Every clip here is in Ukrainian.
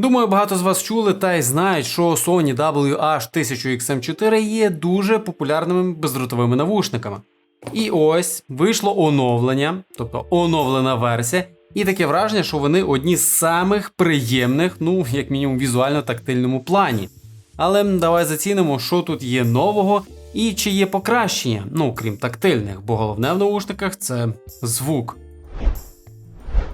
Думаю, багато з вас чули та й знають, що Sony WH-1000XM4 є дуже популярними бездротовими навушниками. І ось вийшло оновлення, тобто оновлена версія, і таке враження, що вони одні з самих приємних, ну як мінімум візуально тактильному плані. Але давай зацінимо, що тут є нового і чи є покращення, ну крім тактильних, бо головне в наушниках це звук.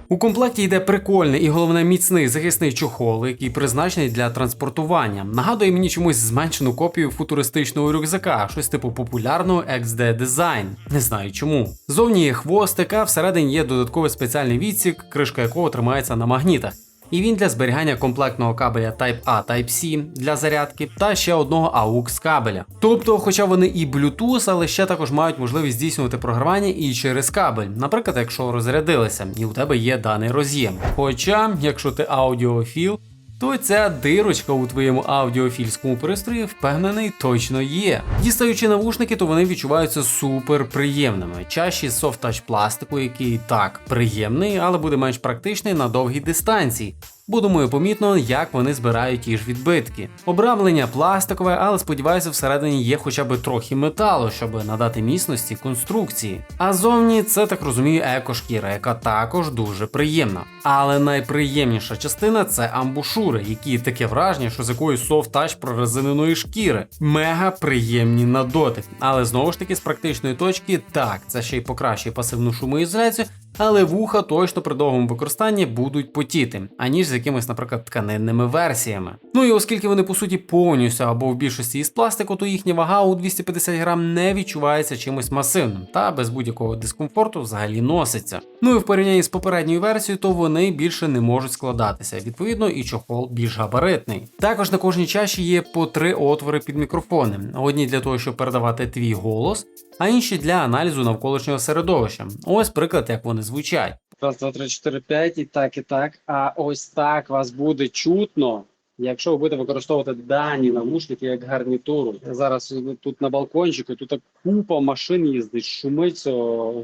У комплекті йде прикольний і головне міцний захисний чохол, який призначений для транспортування. Нагадує мені чомусь зменшену копію футуристичного рюкзака, щось типу популярного XD Design. Не знаю чому. Зовні є хвостик, а всередині є додатковий спеціальний відсік, кришка якого тримається на магнітах. І він для зберігання комплектного кабеля Type-A Type-C для зарядки та ще одного AUX кабеля. Тобто, хоча вони і Bluetooth, але ще також мають можливість здійснювати програвання і через кабель, наприклад, якщо розрядилися, і у тебе є даний роз'єм. Хоча, якщо ти аудіофіл, то ця дирочка у твоєму аудіофільському пристрої впевнений точно є. Дістаючи навушники, то вони відчуваються супер приємними. Чаші софт-тач пластику, який так приємний, але буде менш практичний на довгій дистанції. Бо думаю, помітно, як вони збирають ті ж відбитки. Обрамлення пластикове, але сподіваюся, всередині є хоча б трохи металу, щоб надати міцності конструкції. А зовні це так розумію екошкіра, яка також дуже приємна. Але найприємніша частина це амбушури, які таке враження, що з якоїсь софт-тач прорезиненої шкіри. Мега приємні на дотик. Але знову ж таки, з практичної точки, так, це ще й покращує пасивну шумоізоляцію, але вуха точно при довгому використанні будуть потіти, аніж з якимись, наприклад, тканинними версіями. Ну і оскільки вони по суті повністю або в більшості із пластику, то їхня вага у 250 грам не відчувається чимось масивним та без будь-якого дискомфорту взагалі носиться. Ну і в порівнянні з попередньою версією, то вони більше не можуть складатися. Відповідно, і чохол більш габаритний. Також на кожній чаші є по три отвори під мікрофони: одні для того, щоб передавати твій голос, а інші для аналізу навколишнього середовища. Ось приклад, як вони звучать. Раз, два, три, чотири, п'ять, і так, і так. А ось так вас буде чутно, якщо ви будете використовувати дані навушники як гарнітуру. Зараз тут на балкончику, тут купа машин їздить, шумить,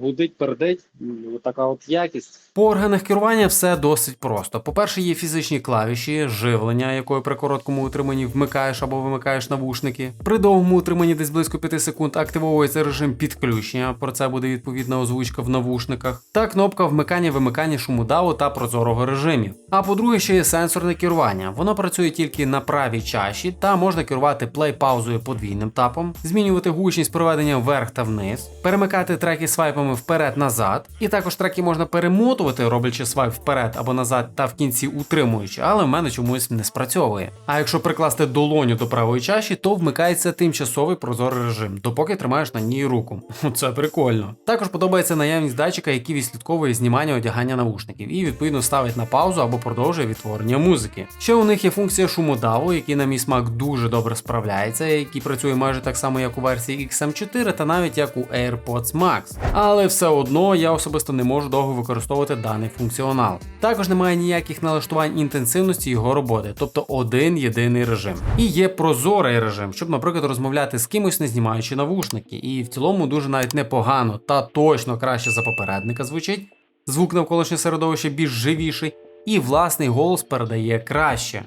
гудить, пердить. Така от якість. По органах керування все досить просто. По-перше, є фізичні клавіші, живлення, якою при короткому утриманні вмикаєш або вимикаєш навушники. При довгому утриманні десь близько 5 секунд активовується режим підключення. Про це буде відповідна озвучка в навушниках. Та кнопка вмикання-вимикання шумодаву та прозорого режимів. А по-друге, ще є сенсорне керування. Воно працює тільки на правій чаші та можна керувати плей-паузою подвійним тапом, змінювати гучність проведення вверх та вниз, перемикати треки свайпами вперед-назад, і також треки можна перемотувати, роблячи свайп вперед або назад та в кінці утримуючи, але в мене чомусь не спрацьовує. А якщо прикласти долоню до правої чаші, то вмикається тимчасовий прозорий режим, допоки тримаєш на ній руку. Це прикольно. Також подобається наявність датчика, який відслідковує знімання одягання навушників і відповідно ставить на паузу або продовжує відтворення музики. Ще у них є функція шумодаву, який на мій смак дуже добре справляється, який працює майже так само, як у версії XM4 та навіть як у AirPods Max. Але все одно я особисто не можу довго використовувати даний функціонал. Також немає ніяких налаштувань інтенсивності його роботи, тобто один єдиний режим. І є прозорий режим, щоб, наприклад, розмовляти з кимось, не знімаючи навушники. І в цілому дуже навіть непогано та точно краще за попередника звучить. Звук навколишнє середовище більш живіший, і власний голос передає краще.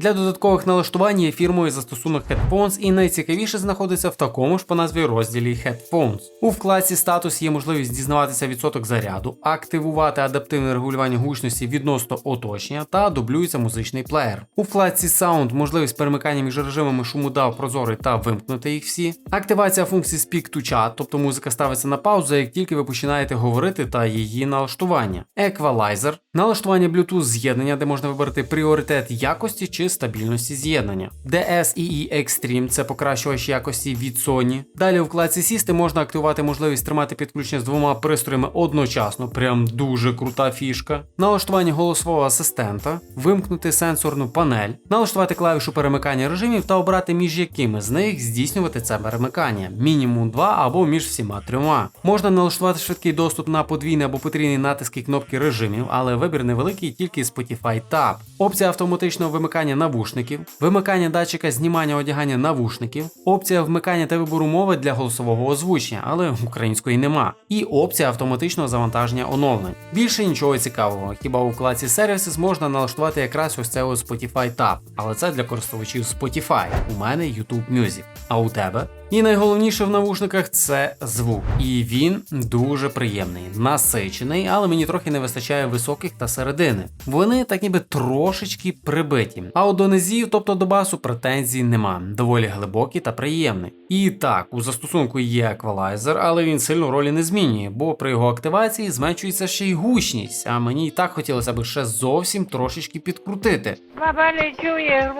Для додаткових налаштувань є фірмою застосунок Headphones і найцікавіше знаходиться в такому ж по назві розділі Headphones. У вкладці статус є можливість дізнаватися відсоток заряду, активувати адаптивне регулювання гучності відносно оточення та дублюється музичний плеєр. У вкладці Sound можливість перемикання між режимами шуму дав прозорий та вимкнути їх всі. Активація функції Speak to Chat, тобто музика ставиться на паузу, як тільки ви починаєте говорити та її налаштування. Equalizer, налаштування Bluetooth з'єднання, де можна вибрати пріоритет якості чи стабільності з'єднання. DSEE Extreme це покращувач якості від Sony. Далі у вкладці System можна активувати можливість тримати підключення з двома пристроями одночасно, прям дуже крута фішка. Налаштування голосового асистента, вимкнути сенсорну панель, налаштувати клавішу перемикання режимів та обрати між якими з них здійснювати це перемикання, мінімум 2 або між всіма трьома. Можна налаштувати швидкий доступ на подвійний або потрійний натиски кнопки режимів, але вибір невеликий тільки Spotify Tab. опція автоматичного вимикання навушників, вимикання датчика знімання одягання навушників, опція вмикання та вибору мови для голосового озвучення, але української нема, і опція автоматичного завантаження оновлень. Більше нічого цікавого, хіба у вкладці Services можна налаштувати якраз ось це Spotify Tab, але це для користувачів Spotify. У мене YouTube Music. А у тебе? І найголовніше в навушниках це звук. І він дуже приємний, насичений, але мені трохи не вистачає високих та середини. Вони так ніби трошечки прибиті. А от до низів, тобто до басу, претензій нема. Доволі глибокий та приємний. І так, у застосунку є еквалайзер, але він сильно ролі не змінює, бо при його активації зменшується ще й гучність. А мені і так хотілося б ще зовсім трошечки підкрутити. Баба не чує,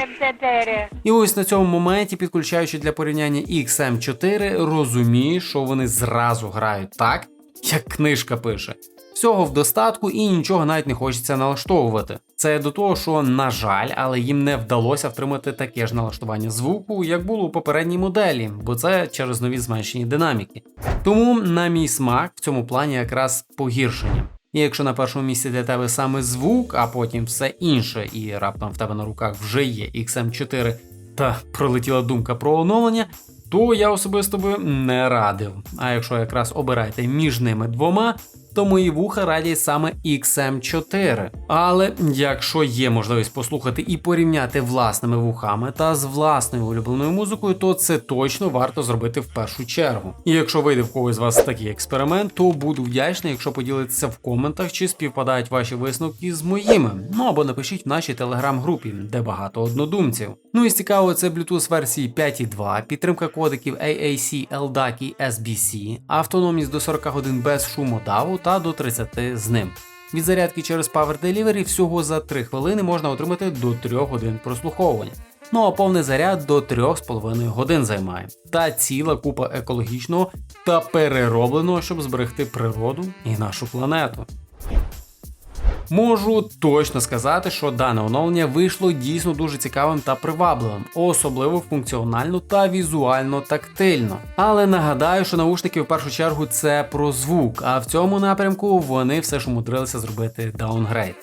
як тетеря. І ось на цьому моменті, підключаючи для порівняння XM4, розумію, що вони зразу грають так, як книжка пише. Всього в достатку і нічого навіть не хочеться налаштовувати. Це до того, що, на жаль, але їм не вдалося втримати таке ж налаштування звуку, як було у попередній моделі, бо це через нові зменшені динаміки. Тому, на мій смак, в цьому плані якраз погіршення. І якщо на першому місці для тебе саме звук, а потім все інше, і раптом в тебе на руках вже є XM4 та пролетіла думка про оновлення, то я особисто би не радив. А якщо якраз обираєте між ними двома, то мої вуха радять саме XM4. Але якщо є можливість послухати і порівняти власними вухами та з власною улюбленою музикою, то це точно варто зробити в першу чергу. І якщо вийде в когось з вас такий експеримент, то буду вдячний, якщо поділитеся в коментах, чи співпадають ваші висновки з моїми. Ну або напишіть в нашій телеграм-групі, де багато однодумців. Ну і цікаво, це Bluetooth версії 5.2, підтримка кодеків AAC, LDAC і SBC, автономність до 40 годин без шумодаву та до 30 з ним. Від зарядки через Power Delivery всього за 3 хвилини можна отримати до 3 годин прослуховування. Ну а повний заряд до 3,5 годин займає. Та ціла купа екологічного та переробленого, щоб зберегти природу і нашу планету. Можу точно сказати, що дане оновлення вийшло дійсно дуже цікавим та привабливим, особливо функціонально та візуально тактильно. Але нагадаю, що наушники в першу чергу це про звук, а в цьому напрямку вони все ж умудрилися зробити даунгрейд.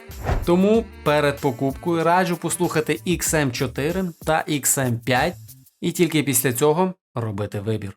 Тому перед покупкою раджу послухати XM4 та XM5 і тільки після цього робити вибір.